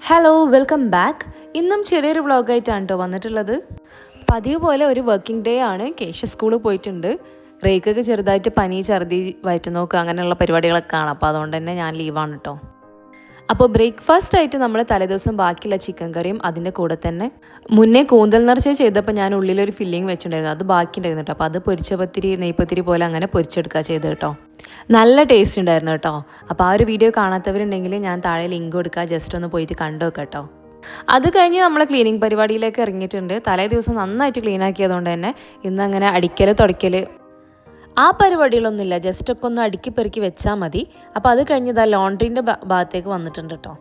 Hello welcome back ഇന്നും ചെറിയൊരു വ്ളോഗായിട്ടാണ് കേട്ടോ വന്നിട്ടുള്ളത്. പതിവ് പോലെ ഒരു വർക്കിംഗ് ഡേ ആണ്. കേശ സ്കൂളിൽ പോയിട്ടുണ്ട്. റേക്കൊക്കെ ചെറുതായിട്ട് പനി ഛർദി വയറ്റുനോക്ക് അങ്ങനെയുള്ള പരിപാടികളൊക്കെ ആണ് അപ്പോൾ അതുകൊണ്ട് തന്നെ ഞാൻ ലീവാണ് കേട്ടോ അപ്പോൾ ബ്രേക്ക്ഫാസ്റ്റ് ആയിട്ട് നമ്മൾ തലേദിവസം ബാക്കിയുള്ള ചിക്കൻ കറിയും അതിന്റെ കൂടെ തന്നെ. മുന്നേ കൂന്തൽ നിറച്ച് ചെയ്തപ്പോൾ ഞാൻ ഉള്ളിലൊരു ഫില്ലിങ് വെച്ചിട്ടുണ്ടായിരുന്നു. അത് ബാക്കി ഉണ്ടായിരുന്നു കേട്ടോ. അപ്പോൾ അത് പൊരിച്ച പത്തിരി നെയ്പത്തിരി പോലെ അങ്ങനെ പൊരിച്ചെടുക്കുക ചെയ്ത് കേട്ടോ. നല്ല ടേസ്റ്റ് ഉണ്ടായിരുന്നു കേട്ടോ. അപ്പോൾ ആ ഒരു വീഡിയോ കാണാത്തവരുണ്ടെങ്കിൽ ഞാൻ താഴെ ലിങ്ക് കൊടുക്കുക ജസ്റ്റ് ഒന്ന് പോയിട്ട് കണ്ടു കേട്ടോ. അത് കഴിഞ്ഞ് നമ്മൾ ക്ലീനിങ് പരിപാടിയിലേക്ക് ഇറങ്ങിയിട്ടുണ്ട്. തലേ ദിവസം നന്നായിട്ട് ക്ലീൻ ആക്കിയതുകൊണ്ട് തന്നെ ഇന്ന് അങ്ങനെ അടിക്കൽ തുടയ്ക്കൽ ആ പരിപാടികളൊന്നുമില്ല. ജസ്റ്റ് ഒക്കെ ഒന്ന് അടുക്കി പെറുക്കി വെച്ചാൽ മതി. അപ്പോൾ അത് കഴിഞ്ഞത് ആ ലോണ്ട്രീന്റെ ഭാഗത്തേക്ക് വന്നിട്ടുണ്ട് കേട്ടോ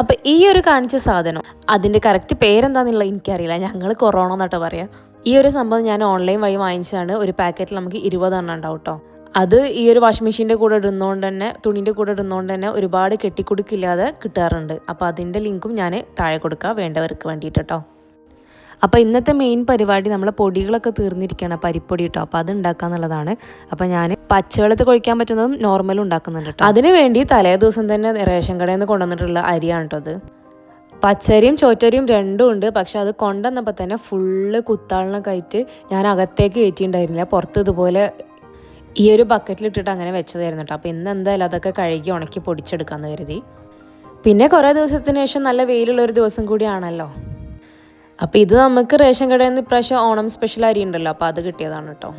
അപ്പോൾ ഈ ഒരു കാണിച്ച സാധനം അതിന്റെ കറക്റ്റ് പേരെന്താണെന്നുള്ളത് എനിക്കറിയില്ല. ഞങ്ങൾ കൊറോണ എന്നിട്ടോ പറയാം. ഈ ഒരു സംഭവം ഞാൻ ഓൺലൈൻ വഴി വാങ്ങിച്ചാണ് ഒരു പാക്കറ്റിൽ നമുക്ക് ഇരുപതെണ്ണം ഉണ്ടാവും കേട്ടോ അത് ഈ ഒരു വാഷിംഗ് മെഷീന്റെ കൂടെ ഇടുന്നതുകൊണ്ട് തന്നെ തുണിന്റെ കൂടെ ഇടുന്നതുകൊണ്ട് തന്നെ ഒരുപാട് കെട്ടിക്കുടുക്കില്ലാതെ കിട്ടാറുണ്ട്. അപ്പോൾ അതിന്റെ ലിങ്കും ഞാൻ താഴെ കൊടുക്കാം വേണ്ടവർക്ക് വേണ്ടിയിട്ട് കേട്ടോ അപ്പോൾ ഇന്നത്തെ മെയിൻ പരിപാടി നമ്മളെ പൊടികളൊക്കെ തീർന്നിരിക്കുകയാണ്. പരിപ്പൊടി കേട്ടോ അപ്പോൾ അത് ഉണ്ടാക്കുക എന്നുള്ളതാണ് അപ്പോൾ ഞാൻ പച്ചവെള്ളത്തിൽ കൊഴിക്കാൻ പറ്റുന്നതും നോർമലും ഉണ്ടാക്കുന്നുണ്ട് കേട്ടോ അതിന് വേണ്ടി തലേ ദിവസം തന്നെ റേഷൻ കടയിൽ നിന്ന് കൊണ്ടുവന്നിട്ടുള്ള അരിയാണ് കേട്ടോ അത്. പച്ചരിയും ചോറ്റരിയും രണ്ടും ഉണ്ട്. പക്ഷെ അത് കൊണ്ടുവന്നപ്പോൾ തന്നെ ഫുള്ള് കുത്താളിനൊക്കെ ആയിട്ട് ഞാൻ അകത്തേക്ക് കയറ്റിയിട്ടുണ്ടായിരുന്നില്ല. പുറത്ത് ഇതുപോലെ ഈ ഒരു ബക്കറ്റിലിട്ടിട്ട് അങ്ങനെ വെച്ചതായിരുന്നു കേട്ടോ അപ്പോൾ ഇന്ന് എന്തായാലും അതൊക്കെ കഴുകി ഉണക്കി പൊടിച്ചെടുക്കാമെന്ന് കരുതി. പിന്നെ കുറേ ദിവസത്തിന് ശേഷം നല്ല വെയിലുള്ള ഒരു ദിവസം കൂടിയാണല്ലോ. അപ്പോൾ ഇത് നമുക്ക് റേഷൻ കടയിൽ നിന്ന് ഇപ്രാവശ്യം ഓണം സ്പെഷ്യൽ അരി ഉണ്ടല്ലോ അപ്പോൾ അത് കിട്ടിയതാണ് കേട്ടോ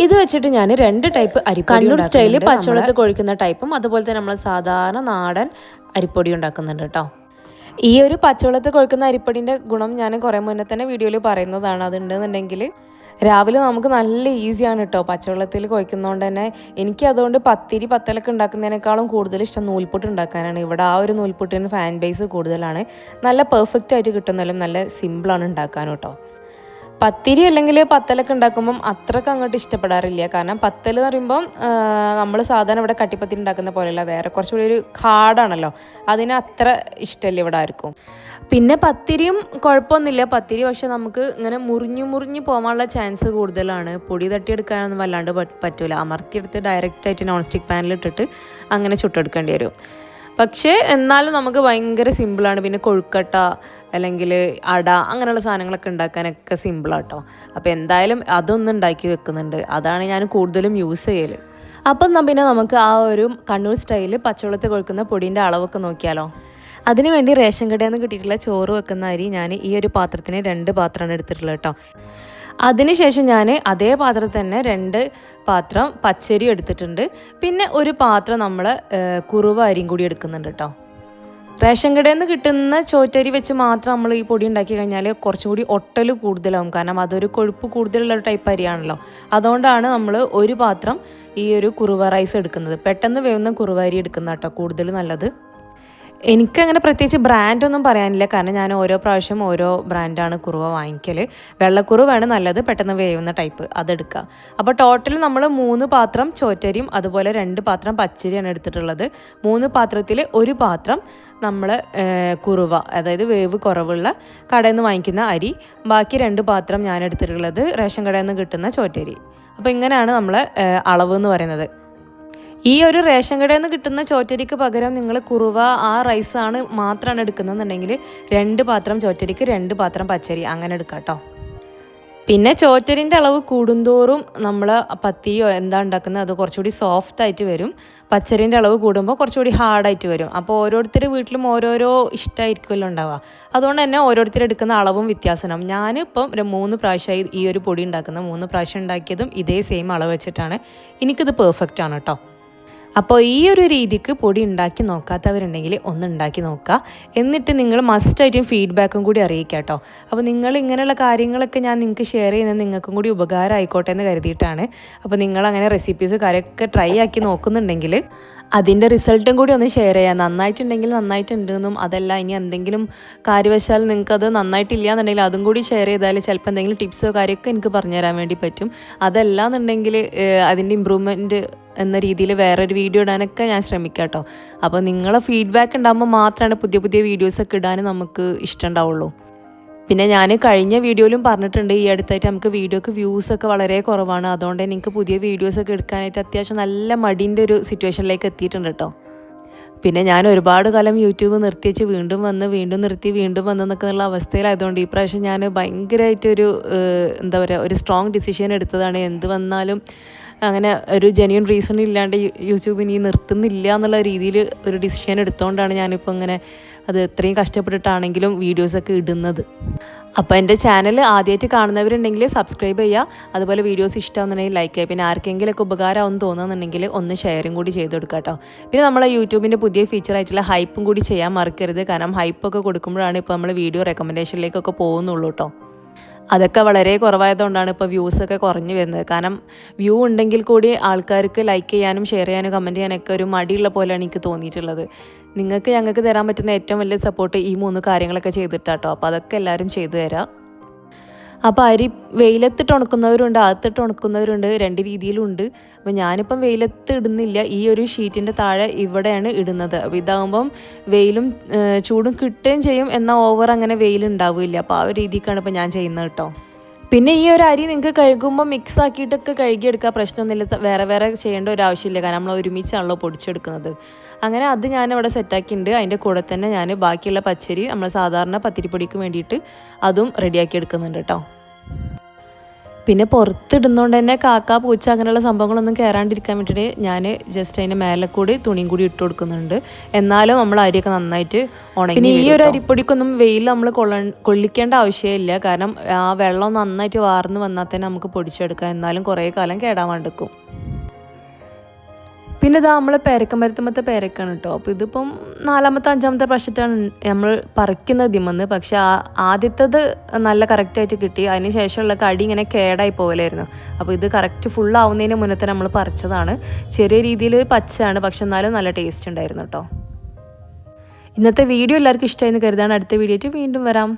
ഇത് വെച്ചിട്ട് ഞാൻ രണ്ട് ടൈപ്പ് അരി കണ്ണൂർ സ്റ്റൈലിൽ പച്ചവെള്ളത്തിൽ കൊഴിക്കുന്ന ടൈപ്പും അതുപോലെ തന്നെ നമ്മൾ സാധാരണ നാടൻ അരിപ്പൊടി ഉണ്ടാക്കുന്നുണ്ട് കേട്ടോ ഈ ഒരു പച്ചവെള്ളത്തിൽ കൊഴിക്കുന്ന അരിപ്പൊടിന്റെ ഗുണം ഞാൻ കുറേ മുന്നേ തന്നെ വീഡിയോയിൽ പറയുന്നതാണ്. അതുണ്ടെന്നുണ്ടെങ്കിൽ രാവിലെ നമുക്ക് നല്ല ഈസിയാണ് കേട്ടോ പച്ചവെള്ളത്തിൽ കുഴക്കുന്നതുകൊണ്ട് തന്നെ എനിക്ക് അതുകൊണ്ട് പത്തിരി പത്തലൊക്കെ ഉണ്ടാക്കുന്നതിനേക്കാളും കൂടുതൽ ഇഷ്ടം നൂൽപുട്ട് ഉണ്ടാക്കാനാണ്. ഇവിടെ ആ ഒരു നൂൽപുട്ടിന് ഫാൻ ബേസ് കൂടുതലാണ്. നല്ല പെർഫെക്റ്റ് ആയിട്ട് കിട്ടുന്നാലും നല്ല സിമ്പിളാണ് ഉണ്ടാക്കാൻ കേട്ടോ പത്തിരി അല്ലെങ്കിൽ പത്തലൊക്കെ ഉണ്ടാക്കുമ്പം അത്രയ്ക്ക് അങ്ങോട്ട് ഇഷ്ടപ്പെടാറില്ല. കാരണം പത്തൽ എന്ന് പറയുമ്പം നമ്മൾ സാധാരണ ഇവിടെ കട്ടിപ്പത്തിരി ഉണ്ടാക്കുന്ന പോലെയല്ല. വേറെ കുറച്ചുകൂടി ഒരു ഹാർഡാണല്ലോ. അതിന് അത്ര ഇഷ്ടമല്ല ഇവിടെ ആർക്കും. പിന്നെ പത്തിരിയും കുഴപ്പമൊന്നുമില്ല. പത്തിരി പക്ഷെ നമുക്ക് ഇങ്ങനെ മുറിഞ്ഞു മുറിഞ്ഞു പോകാനുള്ള ചാൻസ് കൂടുതലാണ്. പൊടി തട്ടിയെടുക്കാനൊന്നും വല്ലാണ്ട് പറ്റൂല. അമർത്തിയെടുത്ത് ഡയറക്റ്റായിട്ട് നോൺ സ്റ്റിക്ക് പാനിലിട്ടിട്ട് അങ്ങനെ ചുട്ടെടുക്കേണ്ടി വരും. പക്ഷേ എന്നാലും നമുക്ക് ഭയങ്കര സിമ്പിളാണ്. പിന്നെ കൊഴുക്കട്ട അല്ലെങ്കിൽ അട അങ്ങനെയുള്ള സാധനങ്ങളൊക്കെ ഉണ്ടാക്കാനൊക്കെ സിമ്പിളാട്ടോ. അപ്പോൾ എന്തായാലും അതൊന്നും ഉണ്ടാക്കി വെക്കുന്നുണ്ട്. അതാണ് ഞാൻ കൂടുതലും യൂസ് ചെയ്യൽ അപ്പം പിന്നെ നമുക്ക് ആ ഒരു കണ്ണൂർ സ്റ്റൈലിൽ പച്ചവെള്ളത്തിൽ കൊഴുക്കുന്ന പൊടിന്റെ അളവൊക്കെ നോക്കിയാലോ? അതിനുവേണ്ടി റേഷൻ കടയിൽ നിന്ന് കിട്ടിയിട്ടുള്ള ചോറ് വെക്കുന്ന അരി ഞാൻ ഈ ഒരു പാത്രത്തിന് രണ്ട് പാത്രമാണ് എടുത്തിട്ടുള്ളത് കേട്ടോ. അതിനുശേഷം ഞാൻ അതേ പാത്രത്തിൽ തന്നെ രണ്ട് പാത്രം പച്ചരി എടുത്തിട്ടുണ്ട്. പിന്നെ ഒരു പാത്രം നമ്മൾ കുറുവ അരിയും കൂടി എടുക്കുന്നുണ്ട് കേട്ടോ റേഷൻ കടയിൽ നിന്ന് കിട്ടുന്ന ചോറ്റരി വെച്ച് മാത്രം നമ്മൾ ഈ പൊടി ഉണ്ടാക്കി കഴിഞ്ഞാൽ കുറച്ചും കൂടി ഒട്ടൽ കൂടുതലാവും. കാരണം അതൊരു കൊഴുപ്പ് കൂടുതലുള്ള ഒരു ടൈപ്പ് അരിയാണല്ലോ. അതുകൊണ്ടാണ് നമ്മൾ ഒരു പാത്രം ഈ ഒരു കുറുവ റൈസ് എടുക്കുന്നത്. പെട്ടെന്ന് വേവുന്ന കുറുവ അരി എടുക്കുന്ന കേട്ടോ കൂടുതൽ നല്ലത്. എനിക്കങ്ങനെ പ്രത്യേകിച്ച് ബ്രാൻഡൊന്നും പറയാനില്ല. കാരണം ഞാൻ ഓരോ പ്രാവശ്യം ഓരോ ബ്രാൻഡാണ് കുറുവ വാങ്ങിക്കൽ വെള്ളക്കുറുവാണ് നല്ലത് പെട്ടെന്ന് വേവുന്ന ടൈപ്പ് അതെടുക്കുക അപ്പോൾ ടോട്ടൽ നമ്മൾ മൂന്ന് പാത്രം ചോറ്റരിയും അതുപോലെ രണ്ട് പാത്രം പച്ചരിയാണ് എടുത്തിട്ടുള്ളത്. മൂന്ന് പാത്രത്തിൽ ഒരു പാത്രം നമ്മൾ കുറുവ അതായത് വേവ് കുറവുള്ള കടയിൽ നിന്ന് വാങ്ങിക്കുന്ന അരി. ബാക്കി രണ്ട് പാത്രം ഞാൻ എടുത്തിട്ടുള്ളത് റേഷൻ കടയിൽ നിന്ന് കിട്ടുന്ന ചോറ്റരി. അപ്പോൾ ഇങ്ങനെയാണ് നമ്മൾ അളവ് എന്ന് പറയുന്നത്. ഈ ഒരു റേഷൻ കടയിൽ നിന്ന് കിട്ടുന്ന ചോറ്റരിക്ക് പകരം നിങ്ങൾ കുറുവ ആ റൈസാണ് മാത്രമാണ് എടുക്കുന്നതെന്നുണ്ടെങ്കിൽ രണ്ട് പാത്രം ചോറ്റരിക്ക് രണ്ട് പാത്രം പച്ചരി അങ്ങനെ എടുക്കാം കേട്ടോ. പിന്നെ ചോറ്റരിന്റെ അളവ് കൂടുന്തോറും നമ്മൾ പത്തിയോ എന്താ ഉണ്ടാക്കുന്നത് അത് കുറച്ചുകൂടി സോഫ്റ്റ് ആയിട്ട് വരും. പച്ചരിന്റെ അളവ് കൂടുമ്പോൾ കുറച്ചുകൂടി ഹാർഡായിട്ട് വരും. അപ്പോൾ ഓരോരുത്തർ വീട്ടിലും ഓരോരോ ഇഷ്ടമായിരിക്കുമല്ലോ ഉണ്ടാവുക. അതുകൊണ്ട് തന്നെ ഓരോരുത്തർ എടുക്കുന്ന അളവും വ്യത്യാസമാണ്. ഞാനിപ്പം മൂന്ന് പ്രാവശ്യമായി ഈ ഒരു പൊടി ഉണ്ടാക്കുന്നത് മൂന്ന് പ്രാവശ്യം ഉണ്ടാക്കിയതും ഇതേ സെയിം അളവ് വെച്ചിട്ടാണ്. എനിക്കിത് പെർഫെക്റ്റ് ആണ് കേട്ടോ. അപ്പോൾ ഈ ഒരു രീതിക്ക് പൊടി ഉണ്ടാക്കി നോക്കാത്തവരുണ്ടെങ്കിൽ ഒന്ന് ഉണ്ടാക്കി നോക്കുക. എന്നിട്ട് നിങ്ങൾ മസ്റ്റായിട്ടും ഫീഡ്ബാക്കും കൂടി അറിയിക്കുക കേട്ടോ. അപ്പോൾ നിങ്ങൾ ഇങ്ങനെയുള്ള കാര്യങ്ങളൊക്കെ ഞാൻ നിങ്ങൾക്ക് ഷെയർ ചെയ്യുന്നത് നിങ്ങൾക്കും കൂടി ഉപകാരം ആയിക്കോട്ടെ എന്ന് കരുതിയിട്ടാണ്. അപ്പോൾ നിങ്ങൾ അങ്ങനെ റെസിപ്പീസ് കാര്യമൊക്കെ ട്രൈ ആക്കി നോക്കുന്നുണ്ടെങ്കിൽ അതിന്റെ റിസൾട്ടും കൂടി ഒന്ന് ഷെയർ ചെയ്യാം. നന്നായിട്ടുണ്ടെങ്കിൽ നന്നായിട്ടുണ്ടെന്നും അതല്ല ഇനി എന്തെങ്കിലും കാര്യവശാൽ നിങ്ങൾക്കത് നന്നായിട്ടില്ല എന്നുണ്ടെങ്കിൽ അതും കൂടി ഷെയർ ചെയ്താൽ ചിലപ്പോൾ എന്തെങ്കിലും ടിപ്സോ കാര്യമൊക്കെ എനിക്ക് പറഞ്ഞു തരാൻ വേണ്ടി പറ്റും. അതല്ല എന്നുണ്ടെങ്കിൽ അതിന്റെ ഇമ്പ്രൂവ്മെന്റ് എന്ന രീതിയിൽ വേറൊരു വീഡിയോ ഇടാനൊക്കെ ഞാൻ ശ്രമിക്കാം കേട്ടോ. അപ്പോൾ നിങ്ങളെ ഫീഡ്ബാക്ക് ഉണ്ടാകുമ്പോൾ മാത്രമാണ് പുതിയ പുതിയ വീഡിയോസൊക്കെ ഇടാൻ നമുക്ക് ഇഷ്ടമുണ്ടാവുള്ളൂ പിന്നെ ഞാൻ കഴിഞ്ഞ വീഡിയോയിലും പറഞ്ഞിട്ടുണ്ട് ഈ അടുത്തായിട്ട് നമുക്ക് വീഡിയോക്ക് വ്യൂസ് ഒക്കെ വളരെ കുറവാണ്. അതുകൊണ്ട് നിങ്ങൾക്ക് പുതിയ വീഡിയോസ് ഒക്കെ എടുക്കാനായിട്ട് അത്യാവശ്യം നല്ല മടിന്റെ ഒരു സിറ്റുവേഷനിലേക്ക് എത്തിയിട്ടുണ്ട് കേട്ടോ പിന്നെ ഞാൻ ഒരുപാട് കാലം യൂട്യൂബ് നിർത്തിവെച്ച് വീണ്ടും വന്ന് വീണ്ടും നിർത്തി വീണ്ടും വന്ന് എന്നൊക്കെയുള്ള അവസ്ഥയിലായതുകൊണ്ട് ഈ പ്രാവശ്യം ഞാൻ ഭയങ്കരമായിട്ടൊരു എന്താ പറയുക ഒരു സ്ട്രോങ് ഡിസിഷൻ എടുത്തതാണ്. എന്ത് വന്നാലും അങ്ങനെ ഒരു ജെന്യൂൻ റീസൺ ഇല്ലാണ്ട് യൂട്യൂബ് ഇനി നിർത്തുന്നില്ല എന്നുള്ള രീതിയിൽ ഒരു ഡിസിഷൻ എടുത്തുകൊണ്ടാണ് ഞാനിപ്പോൾ ഇങ്ങനെ അത് എത്രയും കഷ്ടപ്പെട്ടിട്ടാണെങ്കിലും വീഡിയോസൊക്കെ ഇടുന്നത്. അപ്പോൾ എന്റെ ചാനൽ ആദ്യമായിട്ട് കാണുന്നവരുണ്ടെങ്കിൽ സബ്സ്ക്രൈബ് ചെയ്യുക അതുപോലെ വീഡിയോസ് ഇഷ്ടമാണെന്നുണ്ടെങ്കിൽ ലൈക്ക് ചെയ്യുക പിന്നെ ആർക്കെങ്കിലുമൊക്കെ ഉപകാരമാവും തോന്നുന്നുണ്ടെങ്കിൽ ഒന്ന് ഷെയറും കൂടി ചെയ്ത് കൊടുക്കുക കേട്ടോ പിന്നെ നമ്മളെ യൂട്യൂബിന്റെ പുതിയ ഫീച്ചർ ആയിട്ടുള്ള ഹൈപ്പും കൂടി ചെയ്യാൻ മറക്കരുത്. കാരണം ഹൈപ്പൊക്കെ കൊടുക്കുമ്പോഴാണ് ഇപ്പോൾ നമ്മൾ വീഡിയോ റെക്കമെൻഡേഷനിലേക്കൊക്കെ പോകുന്നുള്ളൂ കേട്ടോ അതൊക്കെ വളരെ കുറവായതുകൊണ്ടാണ് ഇപ്പോൾ വ്യൂസ് ഒക്കെ കുറഞ്ഞു വരുന്നത്. കാരണം വ്യൂ ഉണ്ടെങ്കിൽ കൂടി ആൾക്കാർക്ക് ലൈക്ക് ചെയ്യാനും ഷെയർ ചെയ്യാനും കമന്റ് ചെയ്യാനൊക്കെ ഒരു മടിയുള്ള പോലെയാണ് എനിക്ക് തോന്നിയിട്ടുള്ളത്. നിങ്ങൾക്ക് ഞങ്ങൾക്ക് തരാൻ പറ്റുന്ന ഏറ്റവും വലിയ സപ്പോർട്ട് ഈ മൂന്ന് കാര്യങ്ങളൊക്കെ ചെയ്തിട്ടാട്ടോ. അപ്പോൾ അതൊക്കെ എല്ലാവരും ചെയ്തു തരാം. അപ്പോൾ അരി വെയിലത്തിട്ട് ഉണക്കുന്നവരുണ്ട് അകത്തിട്ട് ഉണക്കുന്നവരുണ്ട് രണ്ട് രീതിയിലുണ്ട്. അപ്പോൾ ഞാനിപ്പം വെയിലത്ത് ഇടുന്നില്ല. ഈ ഒരു ഷീറ്റിന്റെ താഴെ ഇവിടെയാണ് ഇടുന്നത്. അപ്പോൾ ഇതാകുമ്പം വെയിലും ചൂടും കിട്ടുകയും ചെയ്യും. എന്നാൽ ഓവർ അങ്ങനെ വെയിൽ ഉണ്ടാവില്ല അപ്പോൾ ആ ഒരു രീതിക്കാണ് ഇപ്പോൾ ഞാൻ ചെയ്യുന്നത് കേട്ടോ. പിന്നെ ഈ ഒരു അരി നിങ്ങൾക്ക് കഴുകുമ്പോൾ മിക്സ് ആക്കിയിട്ടൊക്കെ കഴുകിയെടുക്കുക പ്രശ്നമൊന്നുമില്ല. വേറെ വേറെ ചെയ്യേണ്ട ഒരു ആവശ്യമില്ല. കാരണം നമ്മൾ ഒരുമിച്ചാണല്ലോ പൊടിച്ചെടുക്കുന്നത്. അങ്ങനെ അത് ഞാനിവിടെ സെറ്റാക്കിയിട്ടുണ്ട് അതിന്റെ കൂടെ തന്നെ ഞാൻ ബാക്കിയുള്ള പച്ചരി നമ്മൾ സാധാരണ പത്തിരിപ്പൊടിക്ക് വേണ്ടിയിട്ട് അതും റെഡിയാക്കി എടുക്കുന്നുണ്ട് കേട്ടോ പിന്നെ പുറത്തിടുന്നതുകൊണ്ട് തന്നെ കാക്ക പൂച്ച അങ്ങനെയുള്ള സംഭവങ്ങളൊന്നും കയറാണ്ടിരിക്കാൻ വേണ്ടിയിട്ട് ഞാൻ ജസ്റ്റ് അതിന്റെ മേലെ കൂടി തുണിയും കൂടി ഇട്ട് കൊടുക്കുന്നുണ്ട്. എന്നാലും നമ്മൾ അരിയൊക്കെ നന്നായിട്ട് ഉണങ്ങി പിന്നെ ഈ ഒരു അരിപ്പൊടിക്കൊന്നും വെയിൽ നമ്മൾ കൊള്ള കൊള്ളിക്കേണ്ട ആവശ്യമില്ല. കാരണം ആ വെള്ളം നന്നായിട്ട് വാർന്ന് വന്നാൽ തന്നെ നമുക്ക് പൊടിച്ചെടുക്കാം. എന്നാലും കുറേ കാലം കേടാവാണ്ടിരിക്കും. പിന്നെ ഇതാ നമ്മൾ പേരക്കമരത്തുമത്തെ പേരക്കാണ് കേട്ടോ അപ്പോൾ ഇതിപ്പം നാലാമത്തെ അഞ്ചാമത്തെ പ്രാവശ്യത്താണ് നമ്മൾ പറിക്കുന്നത് ഇതിമെന്ന് പക്ഷെ ആ ആദ്യത്തത് നല്ല കറക്റ്റായിട്ട് കിട്ടി. അതിന് ശേഷമുള്ള കടി ഇങ്ങനെ കേടായി പോകലായിരുന്നു അപ്പോൾ ഇത് കറക്റ്റ് ഫുൾ ആവുന്നതിന് മുന്നേ തന്നെ നമ്മൾ പറിച്ചതാണ്. ചെറിയ രീതിയിൽ പച്ചയാണ്. പക്ഷെ എന്നാലും നല്ല ടേസ്റ്റ് ഉണ്ടായിരുന്നു കേട്ടോ ഇന്നത്തെ വീഡിയോ എല്ലാവർക്കും ഇഷ്ടമായെന്ന് കരുതാണ്. അടുത്ത വീഡിയോ വീണ്ടും വരാം.